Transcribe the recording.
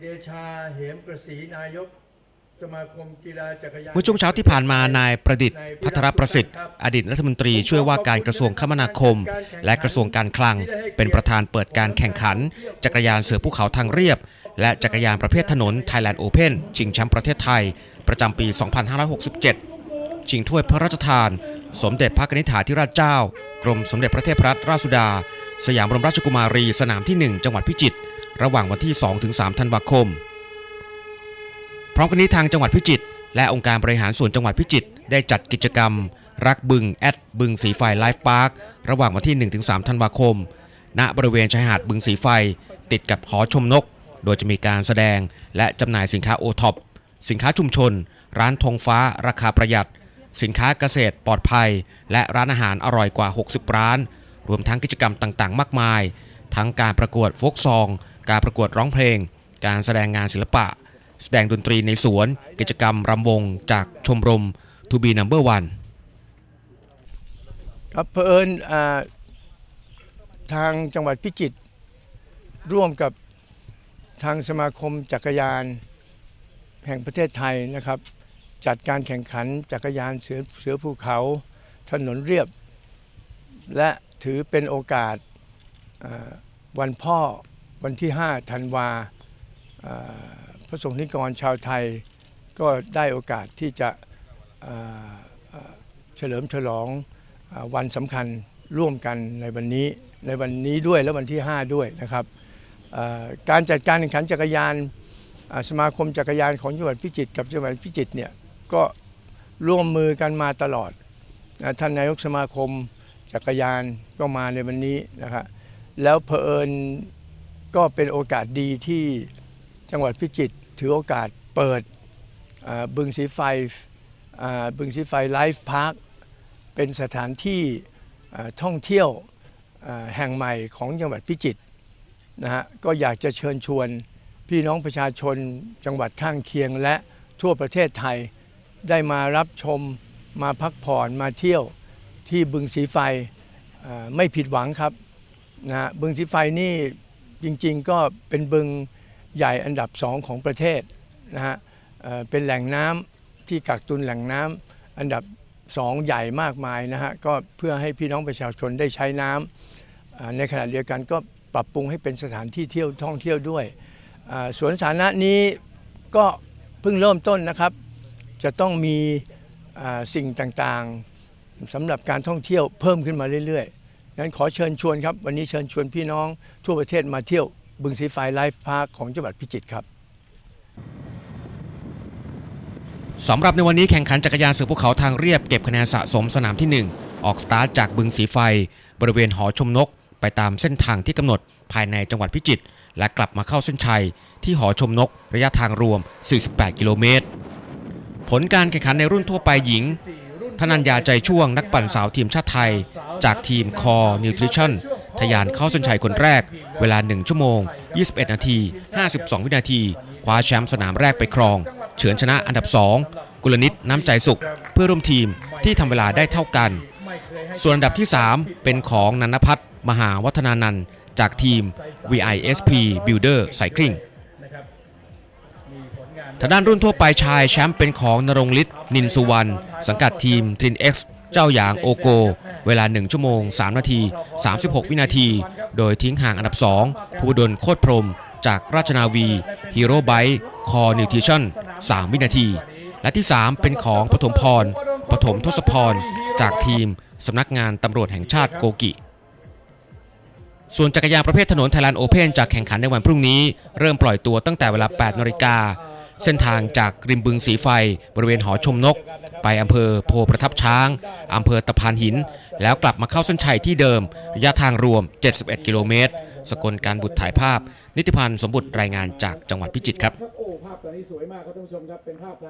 เดชาเหมกระสีนายกสมาคมกีฬาจักรยานเมื่อช่วงเช้าที่ผ่านมานายประดิษฐ์ พัทรประสิทธิ์ อดีตรัฐมนตรีช่วยว่าการกระทรวงคมนาคม และกระทรวงการคลัง เป็นประธานเปิดการแข่งขัน จักรยานเสือภูเขาทางเรียบ และจักรยานประเภทถนน Thailand Open ชิงแชมป์ประเทศไทย ประจำปี 2567 ชิงถ้วยพระราชทาน สมเด็จพระกนิษฐาธิราชเจ้า กรมสมเด็จพระเทพรัตนราชสุดา สยามบรมราชกุมารีสนามที่ 1 จังหวัดพิจิตร ระหว่างวันที่ 2-3 ธันวาคม พร้อมกันนี้ทางจังหวัดพิจิตรและองค์การบริหารส่วนจังหวัดพิจิตรได้จัดกิจกรรม รักบึงแอดบึงสีไฟไลฟ์พาร์คระหว่างวันที่ 1-3 ธันวาคม ณบริเวณชายหาดบึงสีไฟ ติดกับหอชมนก โดยจะมีการแสดงและจำหน่ายสินค้าโอท็อปสินค้าชุมชน ร้านธงฟ้า ราคาประหยัด สินค้าเกษตรปลอดภัย และร้านอาหารอร่อยกว่า 60 ร้าน รวมทั้งกิจกรรมต่างๆ มากมาย ทั้งการประกวดโฟกซอง การประกวดร้องเพลง การแสดงงานศิลปะ แสดงดนตรีในสวน กิจกรรมรำวงจากชมรม To be number one ครับเผอิญอ่าทางจังหวัดพิจิตรร่วมกับทางสมาคมจักรยานแห่งประเทศไทยนะครับ จัดการแข่งขันจักรยานเสือเสือภูเขา ถนนเรียบ และถือเป็นโอกาสวันพ่อ วันที่ 5 ธันวาพระสงฆ์นิกรชาวไทยก็ได้โอกาสที่จะเฉลิมฉลองอวันสำคัญร่วมกันในวันนี้ในวันนี้ด้วยและวันที่ 5 ด้วยนะครับการจัดการแข่งขันจักรยานสมาคมจักรยานของจังหวัดพิจิตรกับจังหวัดพิจิตรเนี่ยก็ร่วมมือกันมาตลอดท่านนายกสมาคมจักรยานก็มาในวันนี้นะครับแล้วเผอิญ ก็เป็นโอกาสดีที่จังหวัดพิจิตรถือโอกาสเปิดบึงสีไฟบึงสีไฟไลฟ์พาร์คเป็นสถานที่ท่องเที่ยวแห่งใหม่ของจังหวัดพิจิตรนะฮะก็อยากจะเชิญชวนพี่น้องประชาชนจังหวัดข้างเคียงและทั่วประเทศไทยได้มารับชมมาพักผ่อนมาเที่ยวที่บึงสีไฟไม่ผิดหวังครับนะฮะบึงสีไฟนี่ จริงๆก็เป็นบึงใหญ่อันดับสองของประเทศนะฮะเป็นแหล่งน้ำที่กักตุนแหล่งน้ำอันดับสองใหญ่มากมายนะฮะก็เพื่อให้พี่น้องประชาชนได้ใช้น้ำอ่าในขณะเดียวกันก็ปรับปรุงให้เป็นสถานที่เที่ยวท่องเที่ยวด้วยสวนสาธารณะนี้ก็เพิ่งเริ่มต้นนะครับ จะต้องมีสิ่งต่างๆสำหรับการท่องเที่ยวเพิ่มขึ้นมาเรื่อยๆ งั้นขอเชิญชวนครับ วันนี้เชิญชวนพี่น้องทั่วประเทศมาเที่ยวบึงสีไฟไลฟ์พาร์คของจังหวัดพิจิตรครับสำหรับในวันนี้แข่งขันจักรยานเสือภูเขาทางเรียบเก็บคะแนนสะสมสนามที่ 1 ออกสตาร์ทจากบึงสีไฟ บริเวณหอชมนก ไปตามเส้นทางที่กำหนดภายในจังหวัดพิจิตรและกลับมาเข้าเส้นชัย ที่หอชมนก ระยะทางรวม 48 กิโลเมตร ผลการแข่งขันในรุ่นทั่วไปหญิง ธนัญญาใจช่วงนักปั่นสาวทีมชาติไทย จากทีมคอนิวทริชั่นทะยานเข้าเส้นชัยคนแรก เวลา 1 ชั่วโมง 21 นาที 52 วินาที คว้าแชมป์สนามแรกไปครอง เฉือนชนะอันดับ 2 กุลนิตน้ำใจสุข เพื่อร่วมทีมที่ทำเวลาได้เท่ากัน ส่วนอันดับที่ 3 เป็นของนันพัฒน์มหาวัฒนานันท์จากทีม VISP Builder Cycling ทางด้านรุ่นทั่วไปชายแชมป์เป็นของนรงฤทธิ์นินสุวรรณสังกัดทีมทริน X เจ้าหยางโอโก เวลา 1 ชั่วโมง 3 นาที 36 วินาที โดยทิ้งห่างอันดับ2ภูดลโคตรพรม จากราชนาวีฮีโร่ไบค์คอนิวทิชั่น 3 วินาที และที่ 3 เป็นของปฐมพรปฐมทศพร จากทีมสำนักงานตำรวจแห่งชาติโกกิส่วนจักรยานประเภทถนนไทยแลนด์โอเพนจะแข่งขันในวันพรุ่งนี้ เริ่มปล่อยตัวตั้งแต่เวลา 8 นาฬิกา เส้นทางจากริมบึงสีไฟ บริเวณหอชมนก ไปอำเภอโพประทับช้างอำเภอตะพานหิน แล้วกลับมาเข้าเส้นชัยที่เดิม ระยะทางรวม 71 กิโลเมตร สกลการบุตรถ่ายภาพ นิติพันธ์สมบุตรรายงานจากจังหวัดพิจิตรครับ